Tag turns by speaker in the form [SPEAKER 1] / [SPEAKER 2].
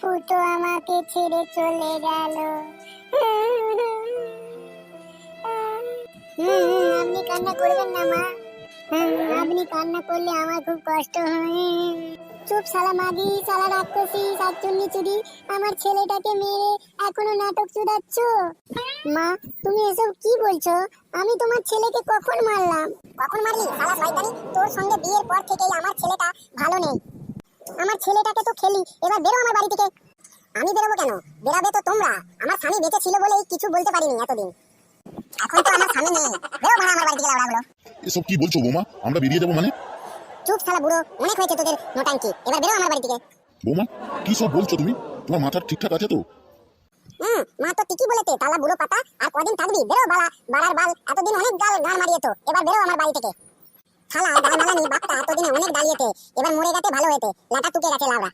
[SPEAKER 1] ফুটো আমাকে ছেড়ে চলে গেল। আপনি কান্না করবেন না, মা। আপনি কান্না করলে আমার খুব কষ্ট হয়। চুপ শালা মাগি, শালা রাক্ষসী, শাকচুন্নি চুরি, আমার ছেলেটাকে মেরে এখনও নাটক চুদাচ্ছ? মা, তুমি এসব কি বলছো? আমি তোমার ছেলেকে কখন মারলাম? কখন মারলি? শালা শয়তানি, তোর সঙ্গে বিয়ের পর থেকেই আমার ছেলেটা ভালো নেই। আমার ছেলেটাকে তো খেলি এবার বেরো আমার বাড়ি থেকে। আমি বেরোবো কেন? বেরাবে তো তোমরা। আমার স্বামী বেঁচে ছিল বলেই কিছু বলতে পারিনি এতদিন। এখন তো আমার স্বামী নেই। বেরো মানে আমার বাড়ি থেকে লাউড়াগুলো।
[SPEAKER 2] এসব কি বলছো বৌমা? আমরা বেরিয়ে যাব মানে?
[SPEAKER 1] চুপ শালা বুড়ো অনেক হয়েছে তোদের নোটাঙ্কি এবার বেরো আমার বাড়ি থেকে।
[SPEAKER 2] বৌমা কি সব বলছো তুমি? তোমার মাথা ঠিকঠাক আছে তো?
[SPEAKER 1] হুম মা তো ঠিকই বলেছে তালা বুড়ো পাতা আর কদিন থাকবি? বেরো বালা বাড়ার বাল। এতদিন অনেক গাল গান মারিয়ে তো এবার বেরো আমার বাড়ি থেকে। শালা গাল মালানি বাপটা এতদিনে অনেক দাঁড়িয়েছে। এবার মরে গেছে ভালো হয়েছে। লাটা টুকে গেছে লাউড়া